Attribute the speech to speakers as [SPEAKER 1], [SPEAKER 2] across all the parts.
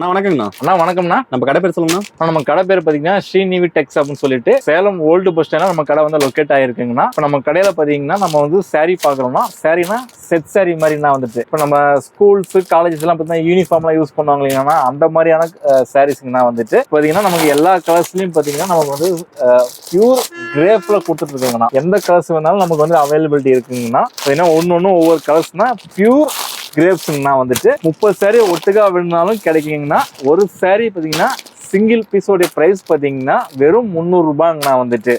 [SPEAKER 1] அண்ணா வணக்கங்கண்ணா.
[SPEAKER 2] அண்ணா வணக்கம்ண்ணா.
[SPEAKER 1] நம்ம கடை பேர் சொல்லுங்கண்ணா.
[SPEAKER 2] நம்ம கடை பேர் பார்த்தீங்கன்னா ஸ்ரீநிவி டெக்ஸ் அப்படின்னு சொல்லிட்டு சேலம் ஓல்டு பஸ் ஸ்டாண்ட்ல நம்ம கடை வந்து லொக்கேட் ஆயிருக்குங்கண்ணா. இப்போ நம்ம கடையில் பார்த்தீங்கன்னா நம்ம வந்து saree பார்க்குறோம்னா சாரீனா செட் saree மாதிரினா வந்துட்டு. இப்போ நம்ம ஸ்கூல்ஸ் காலேஜஸ் எல்லாம் பார்த்தீங்கன்னா யூனிஃபார்ம்லாம் யூஸ் பண்ணுவாங்க இல்லைங்கன்னா அந்த மாதிரியான சாரீஸ்ங்கண்ணா வந்துட்டு. பார்த்தீங்கன்னா நமக்கு எல்லா கலர்ஸ்லையும் பார்த்தீங்கன்னா நமக்கு வந்து பியூர் கிரேப்ல கொடுத்துட்டு இருக்காங்கண்ணா எந்த கலர்ஸ் வேணாலும் நமக்கு வந்து அவைலபிலிட்டி இருக்குங்கண்ணா. பார்த்தீங்கன்னா ஒன்று ஒன்று ஒவ்வொரு கலர்ஸ்னா பியூர் கிரேப்ஸ்னா வந்துட்டு முப்பது சேரீ ஒட்டுக்கா வேணுனாலும் கிடைக்குங்கன்னா ஒரு சேரீ பார்த்தீங்கன்னா சிங்கிள் பீஸோடைய ப்ரைஸ் பார்த்தீங்கன்னா வெறும் முந்நூறுரூபாங்கண்ணா வந்துட்டு.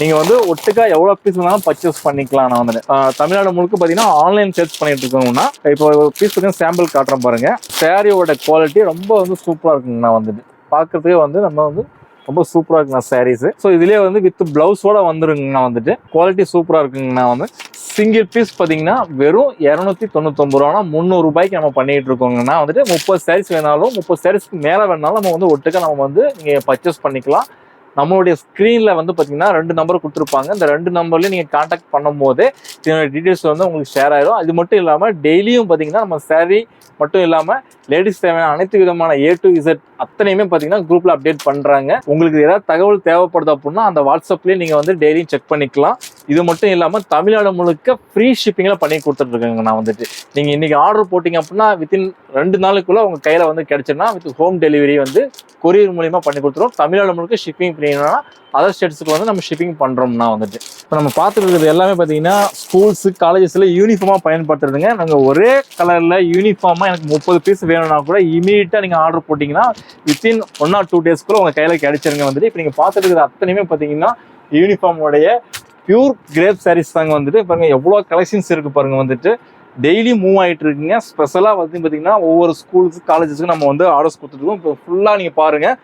[SPEAKER 2] நீங்கள் வந்து ஒட்டுக்கா எவ்வளோ பீஸ் வேணாலும் பர்ச்சேஸ் பண்ணிக்கலாம் நான் வந்துட்டு தமிழ்நாடு முழுக்க பார்த்தீங்கன்னா ஆன்லைன் சர்ச் பண்ணிட்டு இருக்கோம்னா இப்போ பீஸ் பார்த்தீங்கன்னா சாம்பிள் காட்டுறேன் பாருங்க. சாரியோட குவாலிட்டி ரொம்ப வந்து சூப்பராக இருக்குங்கண்ணா வந்துட்டு. பார்க்கறதுக்கே வந்து நம்ம வந்து ரொம்ப சூப்பராக இருக்குண்ணா சாரீஸ் ஸோ இதுலேயே வந்து வித் பிளவுஸோட வந்துருங்கண்ணா வந்துட்டு. குவாலிட்டி சூப்பராக இருக்குங்கண்ணா வந்து. சிங்கிள் பீஸ் பார்த்தீங்கன்னா வெறும் இரநூத்தி தொண்ணூத்தொம்பது ரூபானா முந்நூறு ரூபாய்க்கு நம்ம பண்ணிட்டு இருக்கோங்கன்னா வந்துட்டு முப்பது சாரீஸ் வேணாலும் முப்பது சாரீஸ்க்கு மேலே வேணாலும் நம்ம வந்து ஒட்டுக்க நம்ம வந்து நீங்கள் பர்ச்சேஸ் பண்ணிக்கலாம். நம்மளுடைய ஸ்க்ரீனில் வந்து பார்த்தீங்கன்னா ரெண்டு நம்பர் கொடுத்துருப்பாங்க. இந்த ரெண்டு நம்பர்லேயும் நீங்கள் காண்டாக்ட் பண்ணும்போது இதனுடைய டீட்டெயில்ஸ் வந்து உங்களுக்கு ஷேர் ஆயிடும் அது மட்டும் இல்லாமல் டெய்லியும் பார்த்தீங்கன்னா நம்ம saree மட்டும் இல்லாமல் லேடிஸ் தேவையான அனைத்து விதமான ஏ டு இசட் அத்தனையுமே பார்த்தீங்கன்னா குரூப்பில் அப்டேட் பண்ணுறாங்க உங்களுக்கு ஏதாவது தகவல் தேவைப்படுது அப்படின்னா அந்த வாட்ஸ்அப்லேயே நீங்கள் வந்து டெய்லியும் செக் பண்ணிக்கலாம். இது மட்டும் இல்லாமல் தமிழ்நாடு முழுக்க ஃப்ரீ ஷிப்பிங்கில் பண்ணி கொடுத்துட்ருக்கேங்க நான் வந்துட்டு. நீங்கள் இன்றைக்கி ஆர்டர் போட்டிங்க அப்படின்னா வித்தின் ரெண்டு நாளுக்குள்ளே உங்கள் கையில் வந்து கிடச்சுன்னா வித் ஹோம் டெலிவரி வந்து கொரியர் மூலியமாக பண்ணி கொடுத்துருவோம். தமிழ்நாடு முழுக்க ஷிப்பிங் பண்ணிங்கன்னா அதர் ஸ்டேட்ஸுக்கு வந்து நம்ம ஷிப்பிங் பண்ணுறோம்னா வந்துட்டு. இப்போ நம்ம பார்த்துருக்கிறது எல்லாமே பார்த்தீங்கன்னா ஸ்கூல்ஸு காலேஜஸில் யூனிஃபார்மாக பயன்படுத்துறதுங்க. நாங்கள் ஒரே கலரில் யூனிஃபார்மாக எனக்கு முப்பது பீஸ் வேணும்னா கூட இமீடியட்டாக நீங்கள் ஆர்டர் போட்டிங்கன்னா வித்தின் ஒன் ஆர் டூ டேஸ்க்குள்ளே உங்கள் கையில் கிடைச்சிருங்க வந்துட்டு. இப்போ நீங்கள் பார்த்துட்டு அத்தனையுமே பார்த்தீங்கன்னா யூனிஃபார்முடைய பியூர் கிரேப் சாரீஸ் தாங்க வந்துட்டு பாருங்க எவ்வளோ கலெக்ஷன்ஸ் இருக்கு பாருங்க வந்துட்டு. டெய்லி மூவ் ஆகிட்டு இருக்குங்க. ஸ்பெஷலாக வந்து பார்த்தீங்கன்னா ஒவ்வொரு ஸ்கூலுக்கு காலேஜஸ்க்கு நம்ம வந்து ஆர்டர்ஸ் கொடுத்துருக்கோம் இப்போ ஃபுல்லாக நீங்கள் பாருங்கள்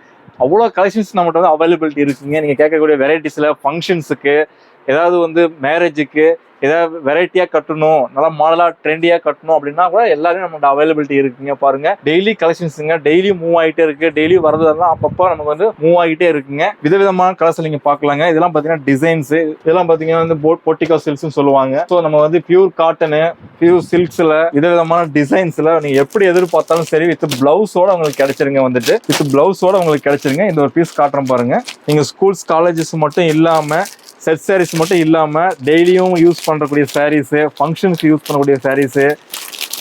[SPEAKER 2] அவ்வளோ கலெக்ஷன்ஸ் நம்மகிட்ட வந்து அவைலபிலிட்டி இருக்குங்க. நீங்கள் கேட்கக்கூடிய வெரைட்டிஸில் ஃபங்க்ஷன்ஸுக்கு ஏதாவது வந்து மேரேஜுக்கு ஏதாவது வெரைட்டியாக கட்டணும் நல்லா மாடலாக ட்ரெண்டியாக கட்டணும் அப்படின்னா கூட எல்லாரும் நம்மகிட்ட அவைலபிலிட்டி இருக்குங்க பாருங்க. டெய்லி கலெக்ஷன்ஸுங்க டெய்லி மூவ் ஆகிட்டே இருக்கு. டெய்லி வரதெல்லாம் அப்பப்போ நமக்கு வந்து மூவ் ஆகிட்டே இருக்குங்க. விதவிதமான கலர்ஸ் நீங்கள் பார்க்கலாங்க. இதெல்லாம் பார்த்தீங்கன்னா டிசைன்ஸ் இதெல்லாம் பார்த்தீங்கன்னா வந்து போட் பொட்டிகோ சில்க்ஸ்னு சொல்லுவாங்க. ஸோ நம்ம வந்து பியூர் காட்டனு பியூர் சில்க்ஸில் விதவிதமான டிசைன்ஸில் நீங்கள் எப்படி எதிர்பார்த்தாலும் சரி வித் பிளவுஸோட உங்களுக்கு கிடைச்சிருங்க வந்துட்டு. வித் பிளவுஸோட உங்களுக்கு கிடைச்சிருங்க. இந்த ஒரு பீஸ் காட்டுறோம் பாருங்க. நீங்கள் ஸ்கூல்ஸ் காலேஜஸ் மட்டும் இல்லாமல் செட் சாரீஸ் மட்டும் இல்லாமல் டெய்லியும் யூஸ் பண்ணுறக்கூடிய சாரீஸு ஃபங்க்ஷனுக்கு யூஸ் பண்ணக்கூடிய சாரீஸு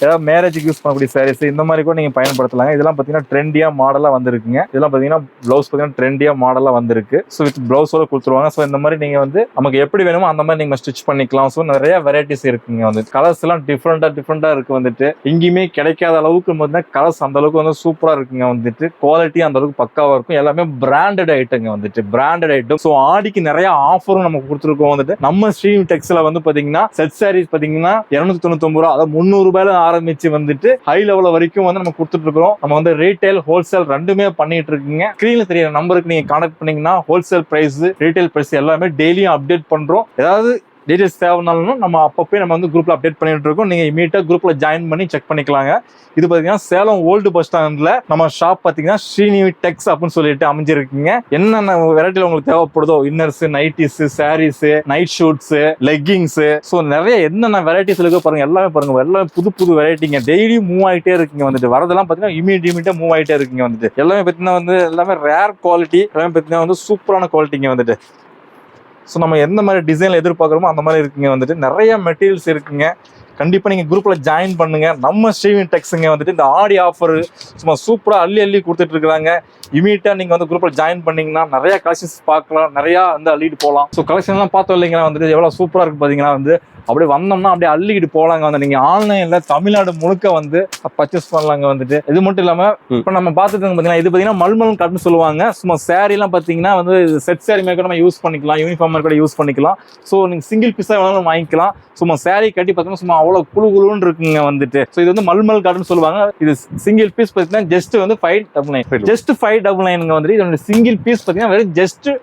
[SPEAKER 2] ஏதாவது மேரேஜுக்கு யூஸ் பண்ணக்கூடிய சாரீஸ் இந்த மாதிரி கூட நீங்கள் பயன்படுத்தலாம் இதெல்லாம் பார்த்தீங்கன்னா ட்ரெண்டியாக மாடலாக வந்திருக்குங்க. இதெல்லாம் பார்த்தீங்கன்னா ப்ளவுஸ் பார்த்தீங்கன்னா ட்ரெண்டியாக மாடலாக வந்திருக்கு. ஸோ வித் ப்ளவுஸோட கொடுத்துருவாங்க. ஸோ இந்த மாதிரி நீங்கள் வந்து நமக்கு எப்படி வேணுமோ அந்த மாதிரி நீங்கள் ஸ்டிச் பண்ணிக்கலாம். ஸோ நிறைய வெரைட்டிஸ் இருக்குங்க வந்து. கலர்ஸ் எல்லாம் டிஃப்ரெண்ட்டாக டிஃப்ரெண்ட்டாக இருக்குது வந்துட்டு. எங்கேயுமே கிடைக்காத அளவுக்கு பார்த்தீங்கன்னா கலர்ஸ் அந்த அளவுக்கு வந்து சூப்பராக இருக்குங்க வந்துட்டு. குவாலிட்டி அந்த அளவுக்கு பக்காவாக இருக்கும். எல்லாமே பிராண்டட் ஐட்டங்க வந்துட்டு. பிராண்டட் ஐட்டம் ஸோ ஆடிக்கு நிறைய ஆஃபரும் நமக்கு கொடுத்துருக்கோம் வந்துட்டு. நம்ம ஸ்ட்ரீம் டெக்ஸில் வந்து பார்த்தீங்கன்னா செட் சாரீஸ் பார்த்தீங்கன்னா இரநூத்தி தொண்ணூத்தொம்பது ரூபா அதாவது முந்நூறு ரூபாயில ஆரம்பிச்சு வந்துட்டு ஹை லெவல் வரைக்கும் வந்து நம்ம கொடுத்துட்டு இருக்கிறோம் நம்ம வந்து ரீட்டைல் ஹோல்சேல் ரெண்டுமே பண்ணிட்டு இருக்கீங்க ஸ்க்ரீன்ல தெரியற நம்பருக்கு நீங்க கான்டாக்ட் பண்ணீங்கன்னா ஹோல்சேல் பிரைஸ் ரீட்டைல் பிரைஸ் எல்லாமே டெய்லியும் அப்டேட் பண்றோம். ஏதாவது டீடைல்ஸ் தேவைனாலும் நம்ம அப்பப்போ நம்ம வந்து குரூப்ல அப்டேட் பண்ணிட்டு இருக்கோம். நீங்க இமீடியட்டாக குரூப்ல ஜாயின் பண்ணி செக் பண்ணிக்கலாங்க. இது பாத்தீங்கன்னா சேலம் ஓல்டு பஸ் ஸ்டாண்ட்ல நம்ம ஷாப் பார்த்தீங்கன்னா ஸ்ரீநிவி டெக்ஸ் அப்படின்னு சொல்லிட்டு அமைஞ்சிருக்கீங்க. என்னென்ன வெரைட்டில உங்களுக்கு தேவைப்படுதோ inners nighties sarees night suits leggings so நிறைய என்னென்ன வெரைட்டிஸ் இருக்கோ பாருங்க எல்லாமே பாருங்க எல்லாமே புது புது வெரைட்டிங்க டெய்லி மூவ் ஆகிட்டே இருக்குங்க வந்துட்டு. வரதெல்லாம் பாத்தீங்கன்னா இமீடியட் இமீடியா மூவ் ஆகிட்டே இருக்குங்க வந்துட்டு. எல்லாமே பார்த்தீங்கன்னா வந்து எல்லாமே ரேர் குவாலிட்டி எல்லாமே பார்த்தீங்கன்னா வந்து சூப்பரான குவாலிட்டிங்க வந்துட்டு. ஸோ நம்ம எந்த மாதிரி டிசைனில் எதிர்பார்க்குறோமோ அந்த மாதிரி இருக்குங்க வந்துட்டு. நிறைய மெட்டீரியல்ஸ் இருக்குங்க. கண்டிப்பாக நீங்கள் குரூப்பில் ஜாயின் பண்ணுங்க. நம்ம ஸ்ட்ரீமிங் டெக்ஸுங்க வந்துட்டு இந்த ஆடி ஆஃபர் சும்மா சூப்பராக அள்ளி அள்ளி கொடுத்துட்டு இருக்காங்க இமீடியட்டாக நீங்கள் வந்து குரூப்பில் ஜாயின் பண்ணீங்கன்னா நிறைய கலெக்ஷன்ஸ் பார்க்கலாம். நிறையா வந்து அள்ளிட்டு போகலாம். ஸோ கலெக்ஷன்லாம் பார்த்தோம் இல்லைங்களா? வந்துட்டு எவ்வளோ சூப்பராக இருக்குது பார்த்தீங்கன்னா வந்து அப்படியே வந்தோம்னா அப்படியே அள்ளிக்கிட்டு போகலாங்க. வந்து நீங்கள் ஆன்லைனில் தமிழ்நாடு முழுக்க வந்து பர்ச்சேஸ் பண்ணலாங்க வந்துட்டு. இது மட்டும் இல்லாமல். இப்போ நம்ம பார்த்துட்டு பார்த்தீங்கன்னா இது பார்த்தீங்கன்னா மல்மல் காட்டுன்னு சொல்லுவாங்க. சும்மா சாரீலாம் பார்த்தீங்கன்னா வந்து செட் சாரி மாதிரி கூட நம்ம யூஸ் பண்ணிக்கலாம். யூனிஃபார்ம் கூட யூஸ் பண்ணிக்கலாம். ஸோ நீங்கள் சிங்கிள் பீஸாக வேணாலும் வாங்கிக்கலாம். சும்மா saree கட்டி பார்த்தீங்கன்னா சும்மா அவ்வளோ குழு குழுன்னு இருக்குங்க வந்துட்டு. ஸோ இது வந்து மல்மல் காட்டுன்னு சொல்லுவாங்க. இது சிங்கிள் பீஸ் பார்த்தீங்கன்னா ஜஸ்ட் வந்து five double nine just five double நைனுங்க வந்துட்டு இதோட சிங்கிள் பீஸ் பார்த்தீங்கன்னா வெறும் ஜஸ்ட்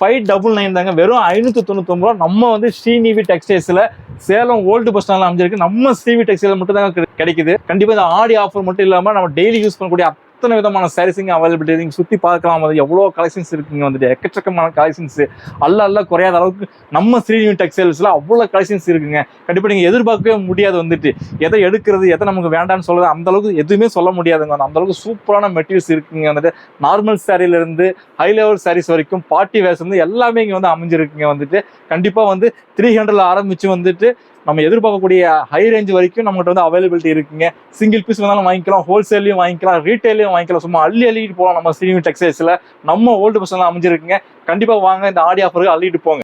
[SPEAKER 2] ஃபைவ் டபுள் நைன் தாங்க. வெறும் ஐநூற்றி தொண்ணூத்தொம்பது ரூபா. நம்ம வந்து ஸ்ரீநிவி டெக்ஸ்டைல்ஸில் சேலம் ஓல்டு பஸ் ஸ்டாண்டில் அமைஞ்சிருக்கு. நம்ம ஸ்ரீவி டெக்ஸ்டைல் மட்டும் கிடை- கிடைக்குது. கண்டிப்பாக இந்த ஆடி ஆஃபர் மட்டும் இல்லாமல் நம்ம டெய்லி யூஸ் பண்ணக்கூடிய அத்தனை விதமான சாரீஸுங்க அவைலபிலிட்டி நீங்கள் சுற்றி பார்க்கலாம். வந்து எவ்வளோ கலெக்ஷன்ஸ் இருக்குங்க வந்துட்டு. எக்கச்சக்கமான கலெக்ஷன்ஸ் அல்ல அல்ல குறையாத அளவுக்கு நம்ம ஸ்ரீனிவி டெக்ஸ்டைல்ஸில் அவ்வளோ கலெக்ஷன்ஸ் இருக்குங்க. கண்டிப்பாக நீங்கள் எதிர்பார்க்கவே முடியாது வந்துட்டு. எதை எடுக்கிறது எதை நமக்கு வேண்டாம்னு சொல்கிறது அந்த அளவுக்கு எதுவுமே சொல்ல முடியாதுங்க. அந்த அளவுக்கு சூப்பரான மெட்டீரியல்ஸ் இருக்குங்க வந்துட்டு. நார்மல் சாரில ஹை லெவல் சாரீஸ் வரைக்கும் பார்ட்டி வேர்ஸ் வந்து எல்லாமே இங்கே வந்து அமைஞ்சிருக்குங்க வந்துட்டு. கண்டிப்பாக வந்து த்ரீ ஹண்ட்ரட்ல ஆரம்பித்து வந்துட்டு நம்ம எதிர்பார்க்கக்கூடிய ஹை ரேஞ்ச் வரைக்கும் நம்மகிட்ட வந்து அவைலபிலிட்டி இருக்குங்க. சிங்கிள் பீஸ் வேணாலும் வாங்கிக்கலாம் ஹோல்சேல்லையும் வாங்கிக்கலாம் ரீட்டைலையும் வாங்கிக்கலாம். சும்மா அள்ளி அள்ளிட்டு போகலாம் நம்ம சினிமி டெக்ஸ்டைல்ஸ்ல நம்ம ஓல்டு பர்சன்லாம் அமைஞ்சிருக்குங்க. கண்டிப்பாக வாங்க இந்த ஆடி ஆஃபருக்கு அள்ளிட்டு போங்க.